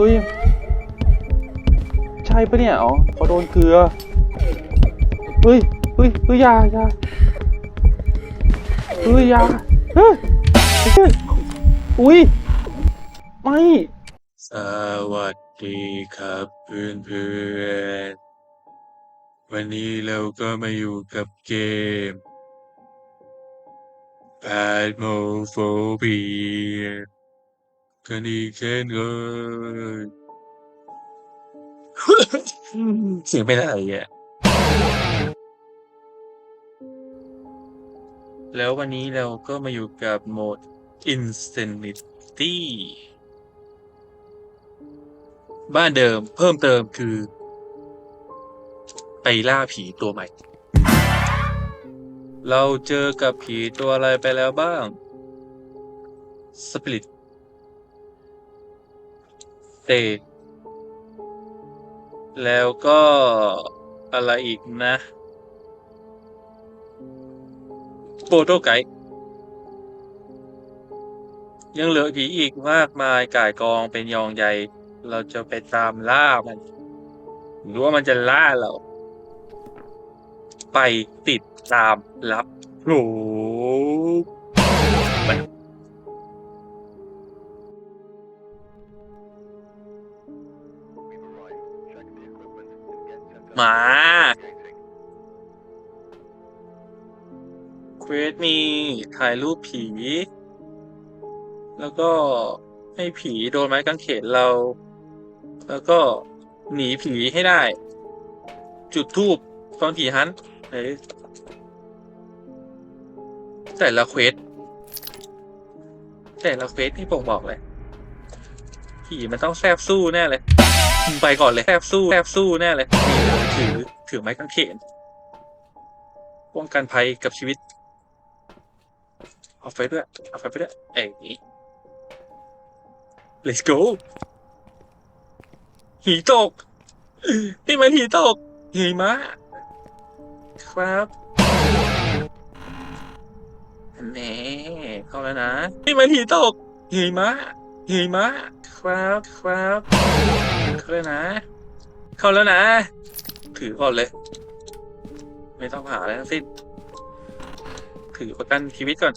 ฮ้ย ใช่ปะเนี่ย อ๋อเขาโดนเกลือ เฮ้ย เฮ้ย เฮ้ยยายาเฮ้ยยาเฮ้ยเฮ้ยอุ้ย ไม่ สวัสดีครับเพื่อนเพื่อนวันนี้เราก็มาอยู่กับเกม p a d m o p h o b i a กันอีกเช่นเคยเสียงเป็นอะไรอะ แล้ววันนี้เราก็มาอยู่กับโหมด Insanity บ้านเดิมเพิ่มเติมคือ ไปล่าผีตัวใหม่ เราเจอกับผีตัวอะไรไปแล้วบ้าง สปิริต เตแล้วก็อะไรอีกนะโปโตไกยังเหลือผีอีกมากมายก่ายกองเป็นยองใหญ่ เราจะไปตามล่ามัน หรือว่ามันจะล่าเรา ไปติดตามรับโมา เควสมีถ่ายรูปผี แล้วก็ให้ผีโดนไม้กางเขนเรา แล้วก็หนีผีให้ได้ จุดทูบตอนผีฮันต์ไหนแต่ละเควสแต่ละเควสที่ผมบอกเลยผีมันต้องแซบสู้แน่เลย ไปก่อนเลยแซบสู้แซบสู้แน่เลย ถือไม้กางเขนป้องกันภัยกับชีวิต เอาไฟด้วย เอาไฟไปด้วยเอ้ย let's go หีตกนี่มันหีตกหิมะครับแหน่เข้าแล้วนะนี่มันหีตกหิมะหิมะครับครับเข้าแล้วนะ เข้าแล้วนะ ถือก่อนเลย ไม่ต้องหาอะไรทั้งสิ้น ถือประกันชีวิตก่อน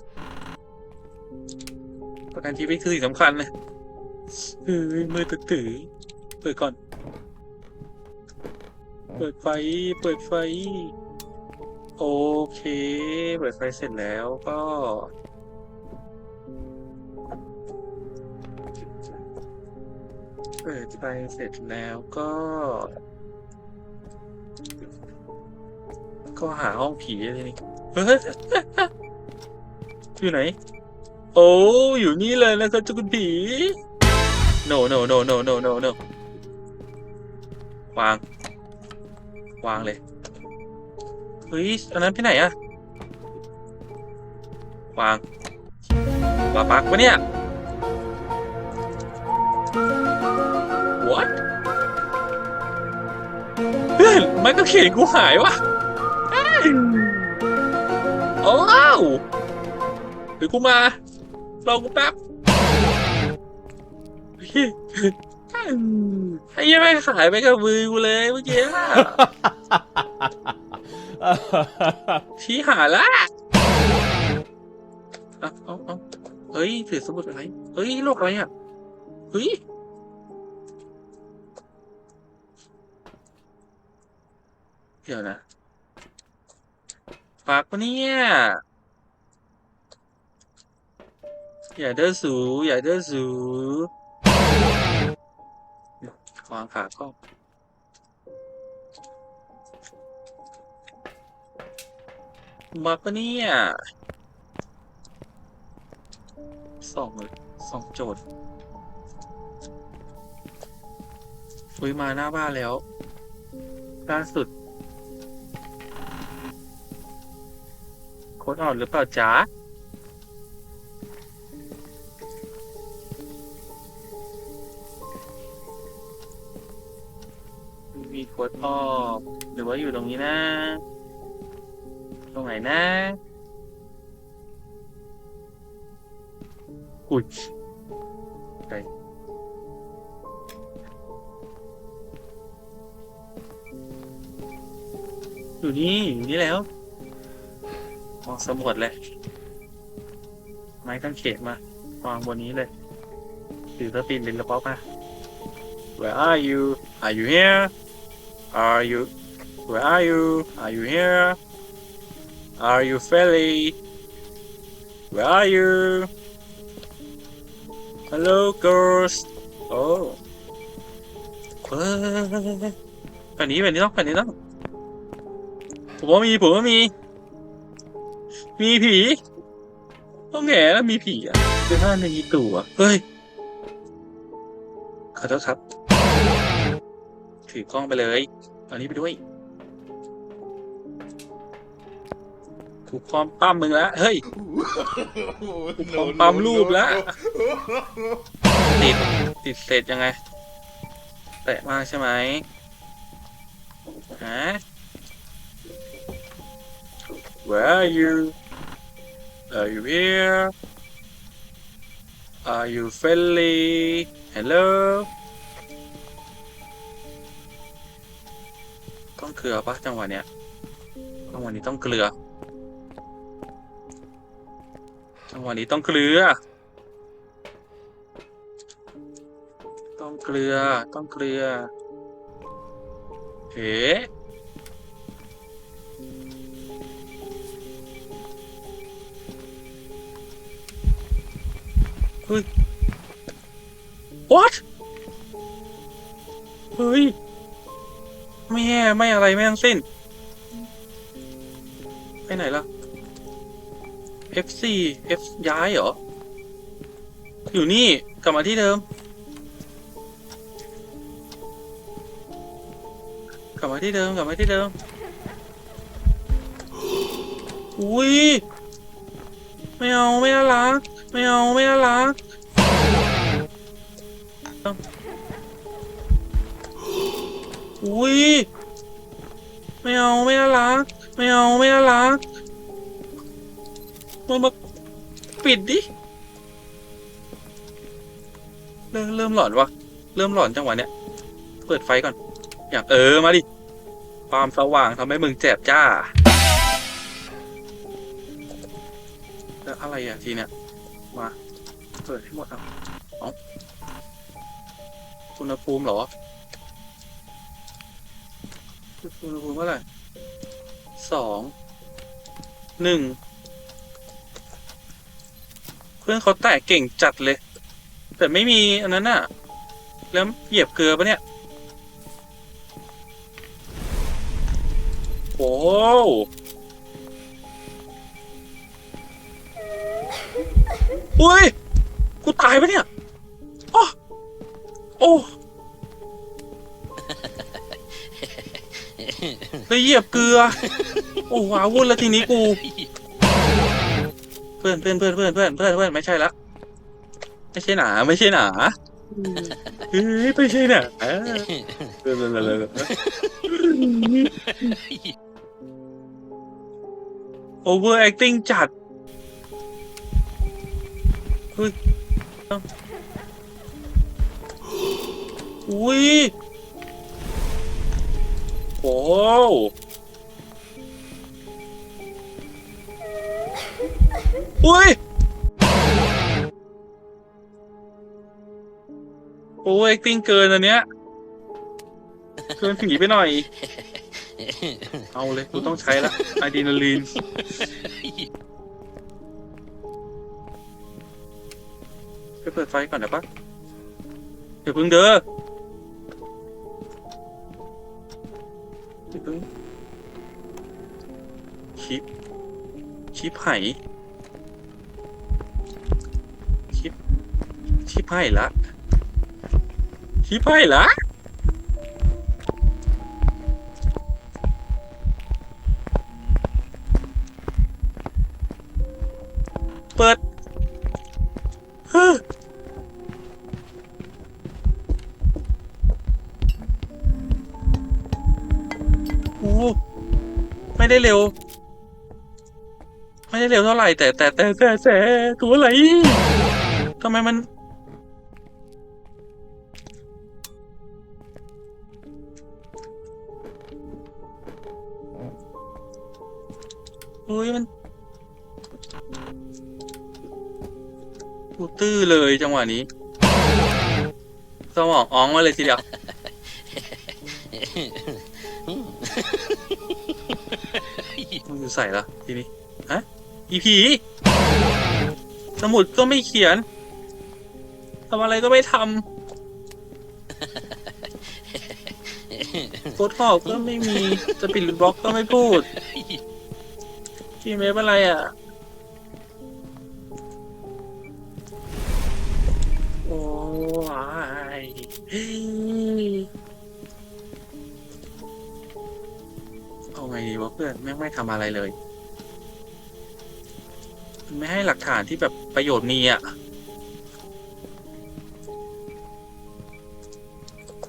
ประกันชีวิตคือสิ่งสำคัญนะเฮ้ยมือตึกถือเปิดก่อน เปิดไฟ เปิดไฟ โอเค เปิดไฟเสร็จแล้วก็เปิดไฟเสร็จแล้วก็ ก็หาห้องผีอะไรนี่อยู่ไหน โอ้อยู่นี่เลยนะครับเจ้าคุณผี no no no no no no no วาง วางเลย เฮ้ย อันนั้นไปไหนอะวางวาปักวะเนี่ย what เพื่อนมันก็เขียนกูหายวะ โอ้าวเดี๋ยวกูมารอกูแป๊บไอ้ยังไม่ขายไปกับมือกูเลยเมื่อกี้ชี้หาละเอาเอาเอาเฮ้ยถือสมุดอะไร เฮ้ยโลกอะไรอะ เฮ้ยเดี๋ยวนะ ฝากปะเนี่ย อย่าเด้อสู อย่าเด้อสูขวางขาก็มาปะเนี่ยสองเลยสองโจทย์อุ้ยมาหน้าบ้านแล้วล่าสุด ดอ่อนหรือเปล่าจ๋ามีโค้ดออหรือว่าอยู่ตรงนี้นะ ตรงไหนนะอุ้ยไปอยู่นี่อยู่นี่แล้ว มองสำรวจเลย ไม้กางเขนมาวางบนนี้เลยถือสปินลินละป๊อปมา Where are you Are you here Are you Where are you Are you here Are you friendly Where are you Hello girls Oh แบบนี้แบบนี้ต้องแบบนี้ต้องผมว่ามีผมว่ามี มีผีต้องแง่แล้วมีผีอะคือถ้านในอีตัวเฮ้ยขอโทษครับ ถือกล้องไปเลยเอานี้ไปด้วยถูกความปั้มมึงแล้วเฮ้ยถูกความปั้มรูปแล้วติดติดเสร็จยังไง แตะมากใช่ไหมฮะ Where are you Are you here Are you friendly Hello ต้องเกลือปะจังหวะเนี้ยจังหวะนี้ต้องเกลือ จังหวะนี้ต้องเกลือ ต้องเกลือ ต้องเกลือเฮ้ ฮ้ย what เฮ้ย ไม่แย่ไม่อะไรไม่ทั้งสิ้น ไปไหนล่ะ F4 F ย้ายเหรอ อยู่นี่ กลับมาที่เดิม กลับมาที่เดิม กลับมาที่เดิม อุ้ย ไม่เอา ไม่น่ารัก ไม่เอาไม่น่ารักอุ้ยไม่เอาไม่น่ารักไม่เอาไม่น่ารักมันมาปิดดิเริ่มเริ่มหลอนวะเริ่มหลอนจังหวะเนี้ยเปิดไฟก่อน อยากเออมาดิความสว่างทำให้มึงแจ็บจ้าแล้วอะไรอะทีเนี้ย มาเปิดให้หมดครับเอาอุณหภูมิเหรออุณหภูมิเท่าไหร่สอง หนึ่ง เพื่อนเขาแตะเก่งจัดเลย แต่ไม่มีอันนั้นน่ะแล้วเหยียบเกลือปะเนี่ย โอ้ โหอุ้ย กูตายปะเนี่ยอ้อโอ้เลยเหยียบเกลือ โอ้ว้าวุ่นแล้วทีนี้กู เพื่อนเพื่อนเพื่อนเพื่อนเพื่อนเพื่อนเพื่อนไม่ใช่ละ ไม่ใช่หนา ไม่ใช่หนาเฮ้ยไม่ใช่หนาเออ over acting จัดเฮ้ยเอ้าอุ้ ยโอ้อุ้ยโอ้ acting เกินอันเนี้ยเกินผีไปหน่อย เอาเลยกูต้องใช้ละอะดรีนาลีน เปิดไฟก่อนนะปะอย่าเพึ่งเด้ออย่าเพึ่งชิปชิปไหชิปชิปไหละชิปไหละ ไม่ได้เร็ว ไม่ได้เร็วเท่าไหร่แต่แต่แต่แต่แต่ตัวอะไรทำไมมันโเฮ้ยมันกูตื้อเลยจังหวะนี้ สมองอ้องมาเลยทีเดียว มึงอยู่ใส่ละทีนี้ฮะอีผีสมุดก็ไม่เขียนทำอะไรก็ไม่ทำโค้ดหอกก็ไม่มีสปิริตบล็อกก็ไม่พูดพี่เมฟอะไรอะ โอ้ย ไงดีวะเพื่อนแม่งไม่ทำอะไรเลยไม่ให้หลักฐานที่แบบประโยชน์มีอะ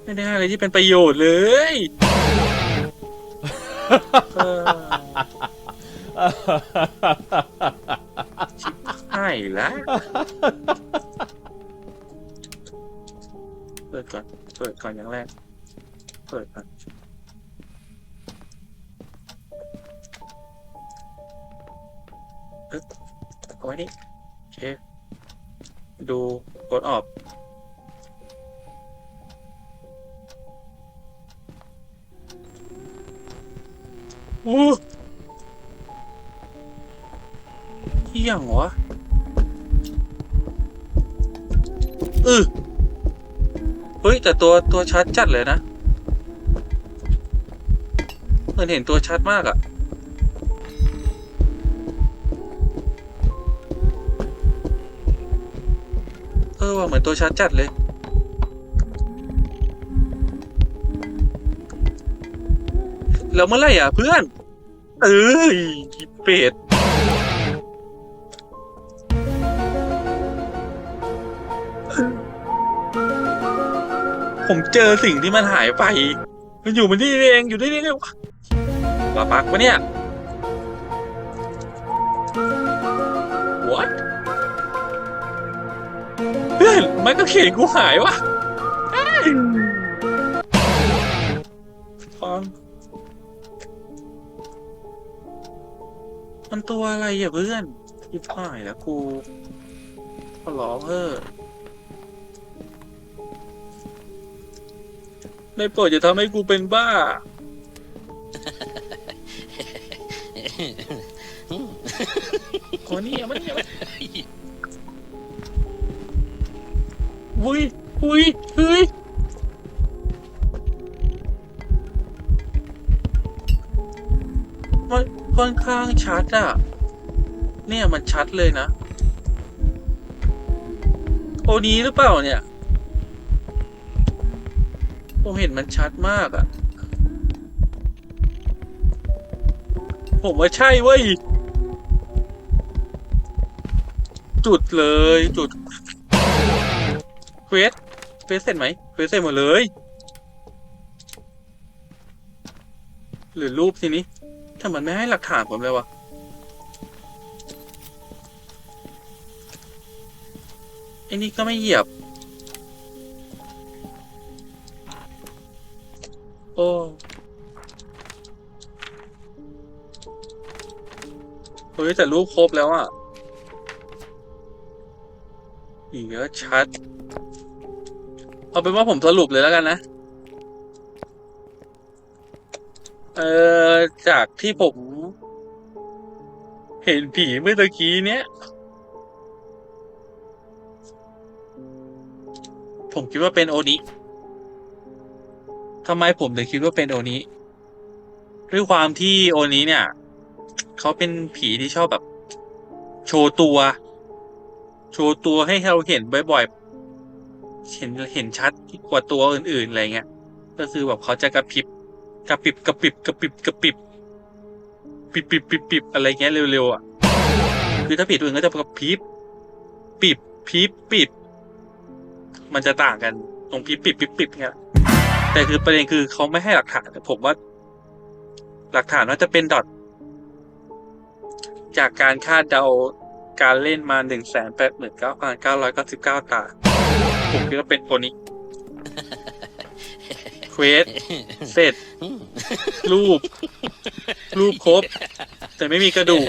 ไม่ได้ให้อะไรที่เป็นประโยชน์เลยเออชิบหายแล้วเปิดก่อน เปิดก่อนอย่างแรก เปิดก่อน เอ๊ะเอาไว้นี่โอเคดูกดออกโอ้เหี้ยงวะเออเฮ้ย แต่ตัวตัวชัดจัดเลยนะเหมือนเห็นตัวชัดมากอะเตัวชัดจัดเลย แล้วเมื่อไหร่อะเพื่อน เอ้ยเป็ดผมเจอสิ่งที่มันหายไป มันอยู่มันที่นี่เองอยู่ที่นี่เองวะปักวะเนี่ย เพื่อนมันก็เขียนกูหายวะเอ้ยฟังมันตัวอะไรอะเพื่อนทิพายแล้วกูขอร้องเออได้โปรดอย่าทำให้กูเป็นบ้าขอนี่อะมันเนี่ยมัน วุ้ยวุ้ยเฮ้ยมันค่อนข้างชัดอะเนี่ยมันชัดเลยนะ โอนี้หรือเปล่าเนี่ย ผมเห็นมันชัดมากอะผมว่าใช่เว้ย จุดเลยจุด เควสเควสเสร็จไหมเควสเสร็จหมดเลย หรือรูปทีนี้ถ้ามันไม่ให้หลักฐานผมเลยวะไอ้นี่ก็ไม่เหยียบ โอ้เฮ้ยแต่รูปครบแล้วอะอีกแล้วชัด เอาเป็นว่าผมสรุปเลยแล้วกันนะ เอ่อ จากที่ผม เห็นผีเมื่อตะกี้เนี้ย ผมคิดว่าเป็นโอนิทำไมผมถึงคิดว่าเป็นโอนิด้วยความที่โอนิเนี่ย เขาเป็นผีที่ชอบแบบ โชว์ตัว โชว์ตัวให้เราเห็นบ่อยๆ เห็นเห็นชัดกว่าตัวอื่นๆอะไรเงี้ย ก็คือแบบเขาจะกระพริบกระปิบกระปิบกระปิบกระปิบปิบปิบปิบปิบอะไรเงี้ยเร็วๆอะคือถ้าผิดตัวอื่นก็จะกระพริบปิบพิบปิบ มันจะต่างกันตรงพิบปิบปิบปิบเงี้ยแต่คือประเด็นคือเขาไม่ให้หลักฐานผมว่า หลักฐานว่าจะเป็นดอทจากการคาดเดาการเล่นมาหนึ่งแสนแปดหมื่นเก้าพันเก้าร้อยเก้าสิบเก้าตา ผมคิดว่าเป็นโอนี้เควสเสร็จ รูป รูปครบ แต่ไม่มีกระดูก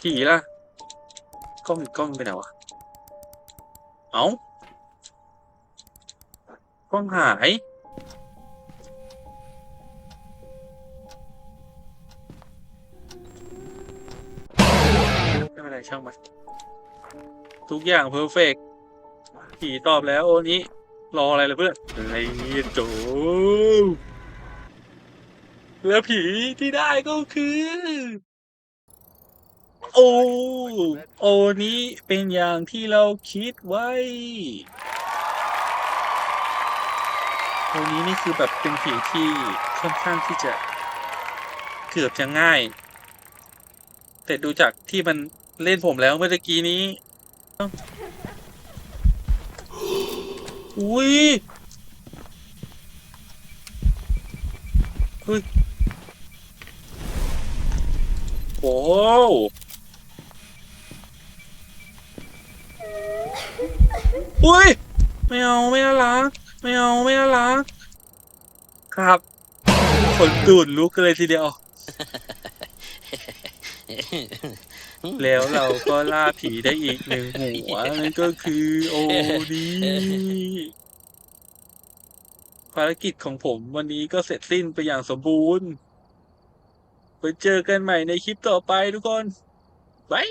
ผีล่ะ กล้องกล้องไปไหนวะ เอ้ากล้องหายไม่เป็นไรช่างมันทุกอย่างเพอร์เฟก ผีตอบแล้วโอนี้ รออะไรเลยเพื่อนอะไรเนี่ยโจแล้วผีที่ได้ก็คือ โอ้โอนี้เป็นอย่างที่เราคิดไว้โอนี้นี่คือแบบเป็นผีที่ค่อนข้างที่จะเกือบจะง่าย แต่ดูจากที่มันเล่นผมแล้วเมื่อกี้นี้ อุ้ยอุ้ยโอ้วอุ้ยไม่เอาไม่น่ารักไม่เอาไม่น่ารักครับขนตูดลุกเลยทีเดียว แล้วเราก็ล่าผีได้อีกหนึ่งหัวนั่นก็คือโอดีภารกิจของผมวันนี้ก็เสร็จสิ้นไปอย่างสมบูรณ์ ไปเจอกันใหม่ในคลิปต่อไปทุกคน บาย